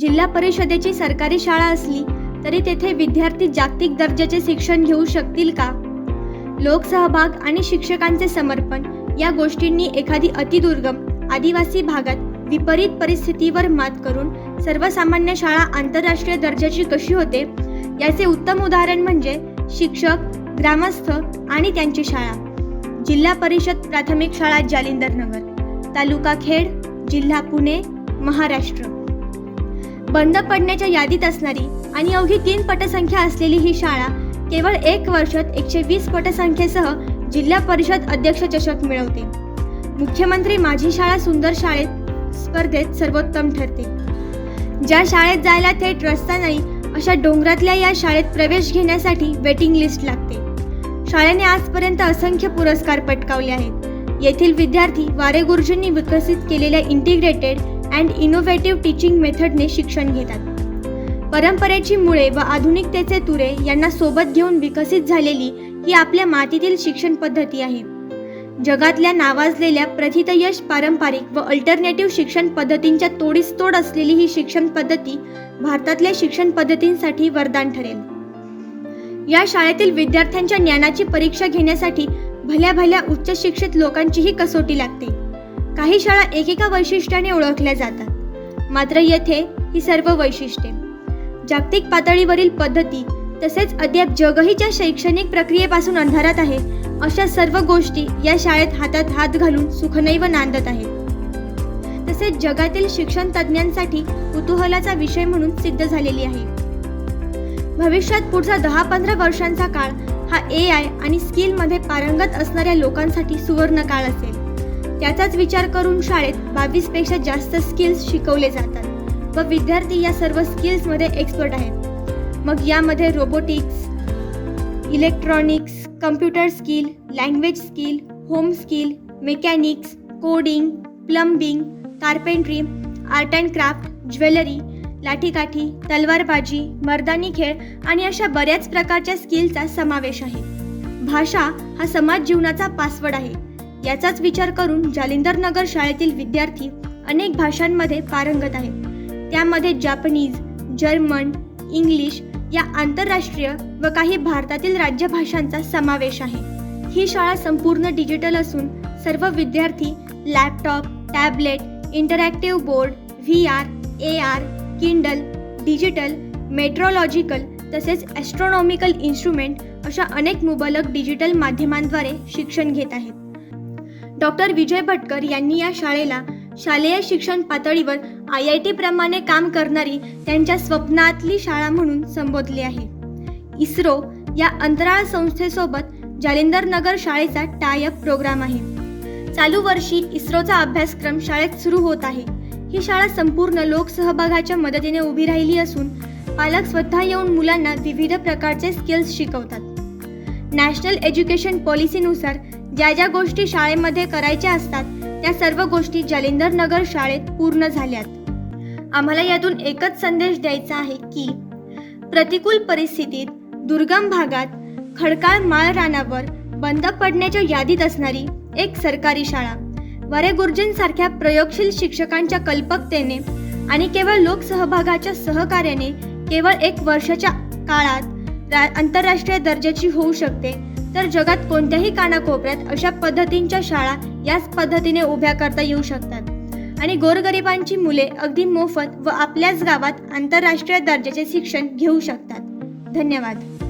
जिल्हा परिषदेची सरकारी शाळा असली तरी तेथे विद्यार्थी जागतिक दर्जाचे शिक्षण घेऊ शकतील का? लोकसहभाग आणि शिक्षकांचे समर्पण या गोष्टींनी एखादी अतिदुर्गम आदिवासी भागात विपरीत परिस्थितीवर मात करून सर्वसामान्य शाळा आंतरराष्ट्रीय दर्जाची कशी होते? याचे उत्तम उदाहरण म्हणजे शिक्षक ग्रामस्थ आणि त्यांची शाळा. जिल्हा परिषद प्राथमिक शाळा जालिंदर नगर तालुका खेड जिल्हा पुणे महाराष्ट्र. बंद पडण्याच्या यादीत असणारी आणि अवघी तीन पटसंख्या असलेली ही शाळा केवळ एक वर्षात एकशे वीस पटसंख्येसह जिल्हा परिषद अध्यक्ष चषक मिळवते. मुख्यमंत्री माझी शाळा सुंदर शाळेत स्पर्धेत सर्वोत्तम ठरते. ज्या शाळेत जायला थेट रस्ता नाही अशा डोंगरातल्या या शाळेत प्रवेश घेण्यासाठी वेटिंग लिस्ट लागते. शाळेने आजपर्यंत असंख्य पुरस्कार पटकावले आहेत. येथील विद्यार्थी वारे गुरुजींनी विकसित केलेल्या इंटिग्रेटेड अँड इनोव्हेटिव्ह टीचिंग मेथडने शिक्षण घेतात. परंपरेची मुळे व आधुनिकतेचे तुरे यांना सोबत घेऊन विकसित झालेली ही आपल्या मातीतील शिक्षण पद्धती आहे. जगातल्या नावाजलेल्या प्रथितयश पारंपरिक व अल्टरनेटिव्ह शिक्षण पद्धतींच्या तोडीस तोड असलेली ही शिक्षण पद्धती भारतातल्या शिक्षण पद्धतींसाठी वरदान ठरेल. या शाळेतील विद्यार्थ्यांच्या ज्ञानाची परीक्षा घेण्यासाठी भल्या भल्या उच्च शिक्षित लोकांचीही कसोटी लागते. काही शाळा एकेका वैशिष्ट्याने ओळखल्या जातात. मात्र येथे ही सर्व वैशिष्ट्ये. जागतिक पातळीवरील पद्धती तसेच अद्याप जगही ज्या शैक्षणिक प्रक्रियेपासून अंधारात आहे अशा सर्व गोष्टी या शाळेत हातात हात घालून सुखनैव नांदत आहेत. तसेच जगातील शिक्षण तज्ज्ञांसाठी कुतूहलाचा विषय म्हणून सिद्ध झालेली आहे. भविष्यात पुढचा दहा पंधरा वर्षांचा काळ हा ए आय आणि स्किलमध्ये पारंगत असणाऱ्या लोकांसाठी सुवर्ण काळ असेल. त्याचाच विचार करून शाळेत बावीसपेक्षा जास्त स्किल्स शिकवले जातात. व विद्यार्थी या सर्व स्किल्समध्ये एक्सपर्ट आहेत. मग यामध्ये robotics electronics computer skill language skill home skill mechanics coding plumbing carpentry art and craft jewellery लाठीकाठी तलवारबाजी मर्दानी खेळ आणि अशा बऱ्याच प्रकारच्या स्किलचा समावेश आहे. भाषा हा समाज जीवनाचा पासवर्ड आहे. याचाच विचार करून जालिंदर नगर शाळेतील विद्यार्थी अनेक भाषांमध्ये पारंगत आहेत. त्यामध्ये जापनीज जर्मन इंग्लिश या आंतरराष्ट्रीय व काही भारतातील राज्यभाषांचा समावेश आहे. ही शाळा संपूर्ण डिजिटल असून सर्व विद्यार्थी laptop tablet interactive board V R A R Kindle digital metrological तसेच ॲस्ट्रॉनॉमिकल इन्स्ट्रुमेंट अशा अनेक मुबलक डिजिटल माध्यमांद्वारे शिक्षण घेत आहेत. डॉक्टर विजय भटकर यांनी या शाळेला शालेय शिक्षण पातळीवर आय आय टी प्रमाणे काम करणारी त्यांच्या स्वप्नातली शाळा म्हणून संबोधले आहे. इस्रो या अंतराळ संस्थेसोबत जालिंदर नगर शाळेचा टायअप प्रोग्राम आहे. चालू वर्षी इस्रोचा अभ्यासक्रम शाळेत सुरू होत आहे. ही शाळा संपूर्ण लोकसहभागाच्या मदतीने उभी राहिली असून पालक स्वतः येऊन मुलांना विविध प्रकारचे स्किल्स शिकवतात. नॅशनल एज्युकेशन पॉलिसीनुसार ज्या ज्या गोष्टी शाळेमध्ये करायच्या असतात त्या सर्व गोष्टी जालिंदर नगर शाळेत पूर्ण झाल्यात. आम्हाला यातून एकच संदेश द्यायचा आहे की प्रतिकूल परिस्थितीत दुर्गम भागात खडकाळ माळ रानावर बंद पडण्याच्या यादीत असणारी एक सरकारी शाळा वरे गुरुजींसारख्या प्रयोगशील शिक्षकांच्या कल्पकतेने आणि केवळ लोकसहभागाच्या सहकार्याने केवळ एक वर्षाच्या काळात आंतरराष्ट्रीय दर्जाची होऊ शकते. तर जगात कोणत्याही कानाकोपऱ्यात अशा पद्धतींच्या शाळा याच पद्धतीने उभ्या करता येऊ शकतात. आणि गोरगरिबांची मुले अगदी मोफत व आपल्याच गावात आंतरराष्ट्रीय दर्जाचे शिक्षण घेऊ शकतात. धन्यवाद.